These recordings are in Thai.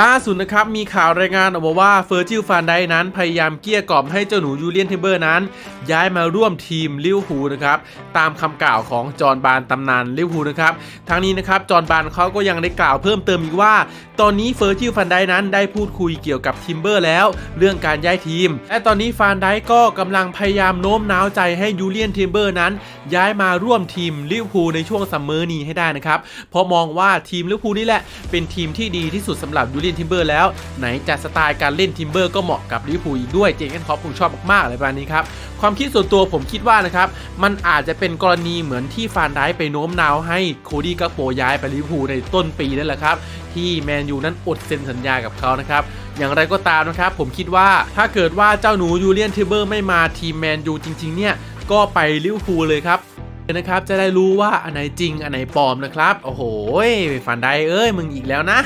ล่าสุดนะครับ มีข่าวรายงานออกมาว่าเฟอร์จิลฟานไดนั้นพยายามเกลี้ยกล่อมให้เจ้าหนูยูเลียนเทเบอร์นั้น ย้ายมาร่วมทีมลิเวอร์พูลนะครับ ตามคำกล่าวของจอห์นบานตำนานลิเวอร์พูลนะครับทั้งนี้นะครับจอห์นบานเขาก็ยังได้กล่าวเพิ่มเติมอีกว่า ตอนนี้เฟอร์จิลฟานไดนั้นได้พูดคุยเกี่ยวกับทิมเบอร์แล้ว เรื่องการย้ายทีม และตอนนี้ฟานไดก็กำลังพยายามโน้มน้าวใจให้ยูเลียนเทมเบอร์นั้น ย้ายมาร่วมทีมลิเวอร์พูลในช่วงซัมเมอร์นี้ให้ได้นะครับเพราะมองว่าทีมลิเวอร์พูลนี่แหละเป็นทีมที่ดีที่สุดสำหรับยูเลียนทิมเบอร์แล้ว ไหนจะสไตล์การเล่นทิมเบอร์ก็เหมาะกับลิเวอร์พูลอีกด้วยเจเกนคอปคงชอบมากๆอะไรประมาณนี้ครับความคิดส่วนตัวผมคิดว่านะครับมันอาจจะเป็นกรณีเหมือนที่ฟานไดไปโน้มน้าวให้โคดี้กักโปย้ายไปลิเวอร์พูลในต้นปีนั่นแหละครับที่แมนยูนั้นอดเซ็นสัญญากับเขานะครับอย่างไรก็ตามนะครับผมคิดว่าถ้าเกิดว่าเจ้าหนูยูเลียนทิมเบอร์ไม่มาทีมแมนยูจริง ๆ เนี่ย ก็ไปลิเวอร์พูลเลยครับนะครับจะได้รู้ว่าอันไหนจริงอันไหนปลอมนะครับ โอ้โหฟานได้เอ้ยมึงอีกแล้วนะ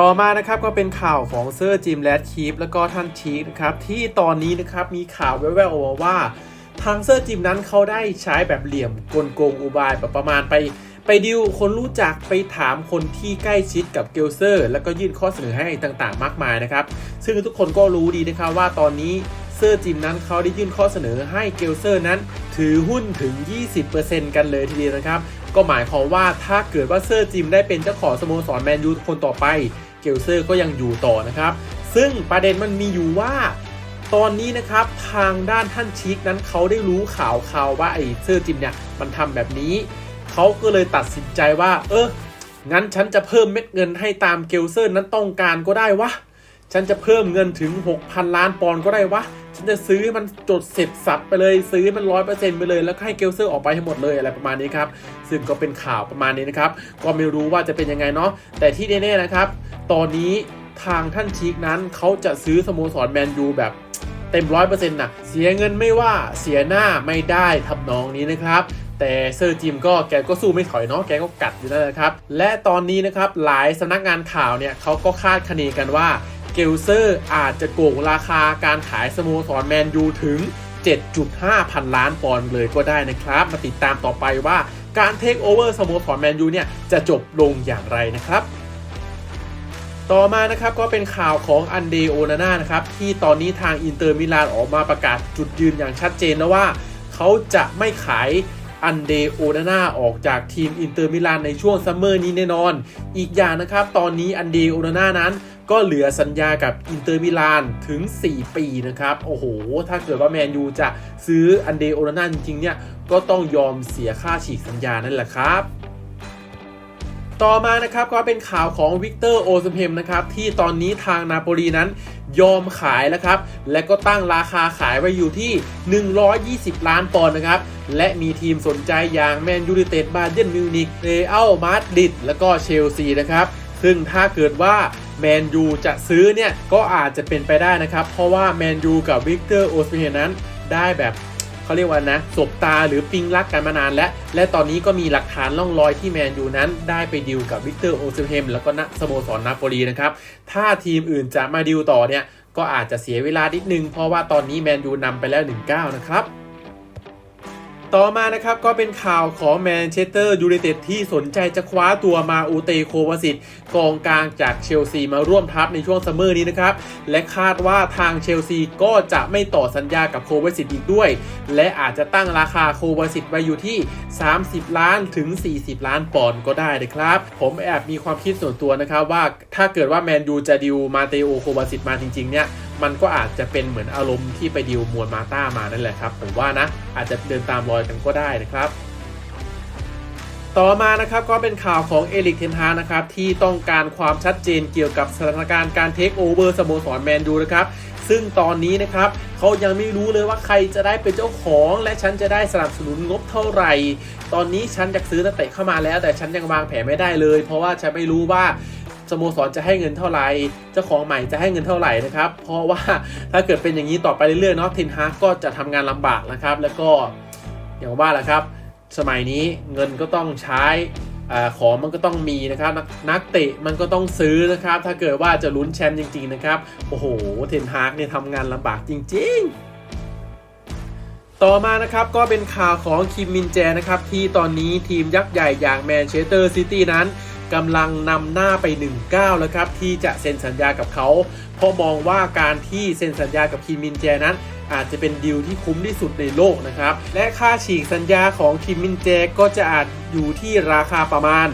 ต่อมานะครับก็เป็นข่าวของเซอร์จิมแรดคีฟแล้วก็ท่านชีคนะครับที่ตอนนี้นะครับมีข่าวแว่วๆออกมาว่า ทางเซอร์จิมนั้นเขาได้ใช้แบบเหลี่ยมกลโกงอุบายแบบประมาณไป ไปดิวคนรู้จักไปถามคนที่ใกล้ชิดกับเกลเซอร์ แล้วก็ยื่นข้อเสนอให้ต่างๆ มากมายนะครับ ซึ่งทุกคนก็รู้ดีนะครับว่าตอนนี้เซอร์จิมนั้นเขาได้ยื่นข้อเสนอให้เกลเซอร์นั้น ถือหุ้นถึง 20%กันเลยทีเดียวนะครับ ก็หมายความว่าถ้าเกิดว่าเซอร์จิมได้เป็นเจ้าของสโมสรแมนยูคนต่อไป เกลเซอร์ก็ยังอยู่ต่อนะครับ ซึ่งประเด็นมันมีอยู่ว่า ตอนนี้นะครับทางด้านท่านชิกนั้นเขาได้รู้ข่าวข่าวว่าไอ้เซอร์จิมเนี่ยมันทำแบบนี้ เขาก็เลยตัดสินใจว่า เอองั้นฉันจะเพิ่มเม็ดเงินให้ตามเกลเซอร์นั้นต้องการก็ได้วะ ฉันจะเพิ่มเงินถึง 6,000 ล้านปอนด์ก็ได้วะ ฉันจะซื้อให้มันจดเสร็จสับไปเลย ซื้อให้มันร้อยเปอร์เซ็นต์ไปเลย แล้วให้เกลเซอร์ออกไปให้หมดเลยอะไรประมาณนี้ครับ ซึ่งก็เป็นข่าวประมาณนี้นะครับ ก็ไม่รู้ว่าจะเป็นยังไงเนาะ แต่ที่แน่ๆนะครับ ตอนนี้ทางท่านชีกนั้นเขาจะซื้อสโมสรแมนยูแบบเต็มร้อยเปอร์เซ็นต์นะเสียเงินไม่ว่า เสียหน้าไม่ได้ทำนองนี้นะครับแต่เซอร์จิมก็แกก็สู้ไม่ถอยเนาะแกก็กัดอยู่นั่นแหละครับ และตอนนี้นะครับหลายสำนักงานข่าวเนี่ยเขาก็คาดคะเนกันว่า เกลเซอร์อาจจะโกงราคาการขายสโมสรแมนยูถึง 7.5 พันล้านปอนด์เลยก็ได้นะครับ มาติดตามต่อไปว่าการเทคโอเวอร์สโมสรแมนยูเนี่ยจะจบลงอย่างไรนะครับต่อมานะครับก็เป็นข่าวของอันเดโอนาน่านะครับที่ตอนนี้ทางอินเตอร์มิลานออกมาประกาศจุดยืนอย่างชัดเจนแล้วว่า เขาจะไม่ขายอันเดโอนาน่าออกจากทีมอินเตอร์มิลานในช่วงซัมเมอร์นี้แน่นอน อีกอย่างนะครับ ตอนนี้อันเดโอนาน่านั้น ก็เหลือสัญญากับอินเตอร์มิลานถึง 4 ปีนะครับ โอ้โห ถ้าเกิดว่าแมนยูจะซื้ออันเดโอนาน่าจริงๆเนี่ย ก็ต้องยอมเสียค่าฉีกสัญญานั่นแหละครับต่อมานะครับก็เป็นข่าวของวิกเตอร์โอซมเฮมนะครับที่ตอนนี้ทางนาโปลีนั้นยอมขายแล้วครับ และก็ตั้งราคาขายไว้อยู่ที่ 120 ล้านปอนด์นะครับ และมีทีมสนใจอย่างแมนยู i นเต็ดบาเยนมิวนิกเรอัลมาดริดแล้วก็เชลซีนะครับ ซึ่งถ้าเกิดว่า แมนยูจะซื้อเนี่ยก็อาจจะเป็นไปได้นะครับ เพราะว่าแมนยูกับวิกเตอร์โอซมเฮมนั้นได้แบบเขาเรียกว่านะสบตาหรือปิงรักกันมานานแล้วและตอนนี้ก็มีหลักฐานล่องรอยที่แมนยูนั้น ได้ไปดิวกับวิกเตอร์โอซิเฮมแล้วก็นักสโมสรนาโปลีนะครับ ถ้าทีมอื่นจะมาดิวต่อเนี่ยก็อาจจะเสียเวลานิดนึง เพราะว่าตอนนี้แมนยูนำไปแล้ว 1-9 นะครับ ต่อมานะครับก็เป็นข่าวของแมนเชสเตอร์ยูไนเต็ดที่สนใจจะคว้าตัวมาอูเตโควาสิตกองกลางจากเชลซีมาร่วมทัพในช่วงซัมเมอร์นี้นะครับ และคาดว่าทางเชลซีก็จะไม่ต่อสัญญากับโควาสิตอีกด้วย และอาจจะตั้งราคาโควาสิตไว้อยู่ที่ 30 ล้านถึง 40 ล้านปอนด์ก็ได้นะครับ ผมแอบมีความคิดส่วนตัวนะครับว่าถ้าเกิดว่าแมนยูจะดิวมาเตโอโควาสิตมาจริงๆเนี่ย มันก็อาจจะเป็นเหมือนอารมณ์ที่ไปดิวมวลมาต้ามานั่นแหละครับ ผมว่านะอาจจะเดินตามรอยกันก็ได้นะครับต่อมานะครับก็เป็นข่าวของเอลิกเทนฮานะครับที่ต้องการความชัดเจนเกี่ยวกับสถานการณ์การเทคโอเวอร์สโมสรแมนยูนะครับซึ่งตอนนี้นะครับเขายังไม่รู้เลยว่าใครจะได้เป็นเจ้าของ และฉันจะได้สนับสนุนงบเท่าไหร่ ตอนนี้ฉันอยากซื้อนักเตะเข้ามาแล้ว แต่ฉันยังวางแผนไม่ได้เลย เพราะว่าฉันไม่รู้ว่า สโมสรจะให้เงินเท่าไหร่เจ้าของใหม่จะให้เงินเท่าไหร่นะครับ เพราะว่าถ้าเกิดเป็นอย่างนี้ต่อไปเรื่อยๆเนาะเทนฮากก็จะทำงานลำบากนะครับ แล้วก็อย่างว่าแหละครับ สมัยนี้เงินก็ต้องใช้อของมันก็ต้องมีนะครับนนักเตะมันก็ต้องซื้อนะครับ ถ้าเกิดว่าจะลุ้นแชมป์จริง ๆ นะครับโอ้โหเทนฮากเนี่ยทำงานลำบากจริง ๆต่อมานะครับก็เป็นข่าวของคิมมินแจนะครับที่ตอนนี้ทีมยักษ์ใหญ่อย่างแมนเชสเตอร์ซิตี้นั้น กำลังนำหน้าไป1ก้าแล้วครับที่จะเซ็นสัญญากับเขาเพราะมองว่าการที่เซ็นสัญญากับคิมมินแจนั้น อาจจะเป็นดีลที่คุ้มที่สุดในโลกนะครับ และค่าฉีกสัญญาของคิมมินแจก็จะอาจอยู่ที่ราคาประมาณ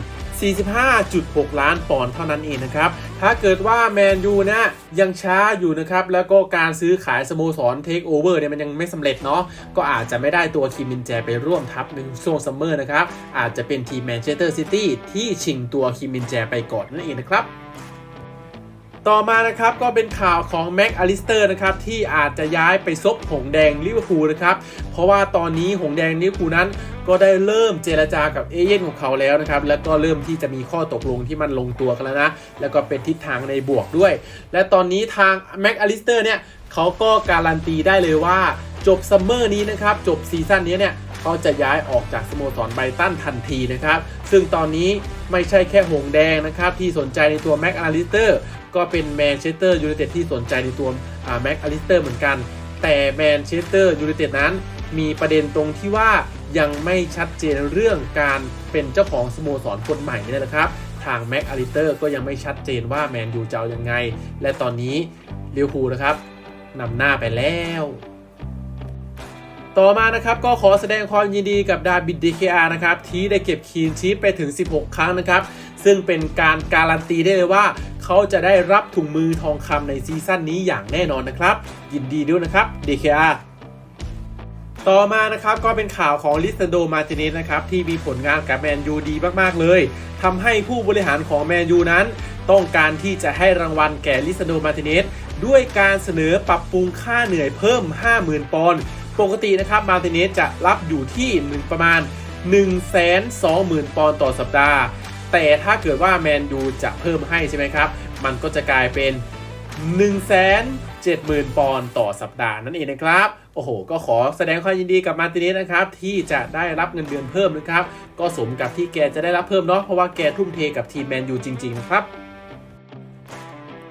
45.6 ล้านปอนด์เท่านั้นเองนะครับ ถ้าเกิดว่าแมนยูนะยังช้าอยู่นะครับ แล้วก็การซื้อขายสโมสรเทคโอเวอร์เนี่ยมันยังไม่สำเร็จเนาะก็อาจจะไม่ได้ตัวคิมมินแจไปร่วมทัพในช่วงซัมเมอร์นะครับ อาจจะเป็นทีมแมนเชสเตอร์ซิตี้ที่ชิงตัวคิมมินแจไปก่อนนั่นเองนะครับ ต่อมานะครับก็เป็นข่าวของแม็กอลิสเตอร์นะครับที่อาจจะย้ายไปซบหงแดงลิเวอร์พูลนะครับเพราะว่าตอนนี้หงแดงลิเวอร์พูลนั้นก็ได้เริ่มเจรจากับเอเย่นของเขาแล้วนะครับ แล้วก็เริ่มที่จะมีข้อตกลงที่มันลงตัวกันแล้วนะ แล้วก็เป็นทิศทางในบวกด้วย และตอนนี้ทางแม็กอลิสเตอร์เนี่ยเขาก็การันตีได้เลยว่า จบซัมเมอร์นี้นะครับ จบซีซั่นนี้เนี่ยเขาจะย้ายออกจากสโมสรไบรตันทันทีนะครับ ซึ่งตอนนี้ไม่ใช่แค่หงแดงนะครับ ที่สนใจในตัวแม็กอาริสเตอร์ ก็เป็นแมนเชสเตอร์ยูไนเต็ดที่สนใจในตัวแม็กอาริสเตอร์เหมือนกัน แต่แมนเชสเตอร์ยูไนเต็ดนั้น มีประเด็นตรงที่ว่ายังไม่ชัดเจนเรื่องการเป็นเจ้าของสโมสรคนใหม่นี่แหละครับ ทางแม็กอาริสเตอร์ก็ยังไม่ชัดเจนว่าแมนยูจะเอายังไง และตอนนี้ลิเวอร์พูลนะครับนำหน้าไปแล้ว ต่อมานะครับก็ขอแสดงความยินดีกับดาบิดดีเคอานะครับที่ได้เก็บคีนชีพไปถึง 16 ครั้งนะครับ ซึ่งเป็นการการันตีได้เลยว่า เขาจะได้รับถุงมือทองคำในซีซั่นนี้อย่างแน่นอนนะครับ ยินดีด้วยนะครับ DKR ต่อมานะครับก็เป็นข่าวของลิซันโดมาติเนสนะครับที่มีผลงานกับแมนยูดีมากๆเลยทำให้ผู้บริหารของแมนยูนั้น ต้องการที่จะให้รางวัลแก่ลิซันโดมาติเนสด้วยการเสนอปรับปรุงค่าเหนื่อยเพิ่ม 50,000 ปอนด์ปกตินะครับมาติเนสจะรับอยู่ที่หนึ่งประมาณ 1 2 0 0 0 0 ปอนด์ต่อสัปดาห์ แต่ถ้าเกิดว่าแมนยูจะเพิ่มให้ใช่ไหมครับ มันก็จะกลายเป็น 1 7 0 0 0 0 ปอนด์ต่อสัปดาห์นั่นเองนะครับ โอ้โห ก็ขอแสดงความยินดีกับมาร์ติเนสนะครับ ที่จะได้รับเงินเดือนเพิ่มนะครับ ก็สมกับที่แกจะได้รับเพิ่มเนาะเพราะว่าแกทุ่มเทกับทีมแมนยูจริง ๆ นะครับ